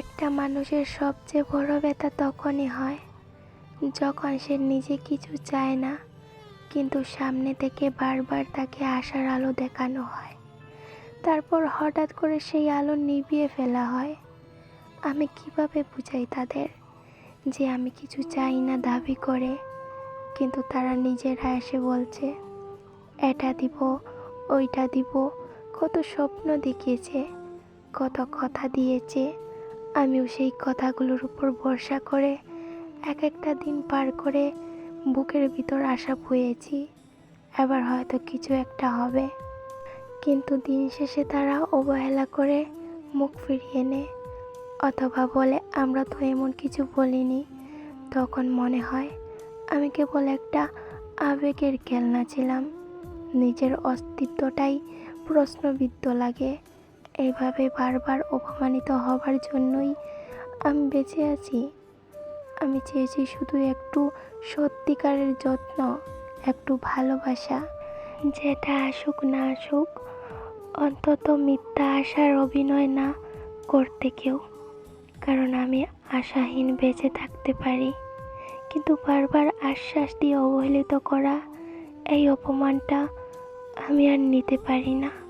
একটা মানুষের সবচেয়ে বড় ব্যথা তখনই হয় যখন সে নিজে কিছু চায় না, কিন্তু সামনে থেকে বারবার তাকে আশার আলো দেখানো হয়। তারপর হঠাৎ করে সেই আলো নিভিয়ে ফেলা হয়। আমি কীভাবে বুঝাই তাদের যে আমি কিছু চাই না দাবি করে, কিন্তু তারা নিজেরা এসে বলছে, এটা দিব, ওইটা দিব, কত স্বপ্ন দেখিয়েছে, কত কথা দিয়েছে আমিও সেই কথাগুলোর উপর ভরসা করে এক একটা দিন পার করে বুকের ভিতর আশা বয়েছি এবার হয়তো কিছু একটা হবে। কিন্তু দিন শেষে তারা অবহেলা করে মুখ ফিরিয়ে নেয় অথবা বলে, আমরা তো এমন কিছু বলিনি। তখন মনে হয়, আমি কেবল একটা আবেগের খেলনা ছিলাম। নিজের অস্তিত্বটাই প্রশ্নবিদ্ধ লাগে। এইভাবে বারবার অপমানিত হবার জন্যই আমি বেঁচে আছি। আমি চেয়েছি শুধু একটু সত্যিকারের যত্ন, একটু ভালোবাসা। যেটা আসুক না আসুক, অন্তত মিথ্যা আশার অভিনয় না করতে কেউ। কারণ আমি আশাহীন বেঁচে থাকতে পারি। কিন্তু বারবার আশ্বাস দিয়ে অবহেলিত করা এই অপমানটা আমি আর নিতে পারি না।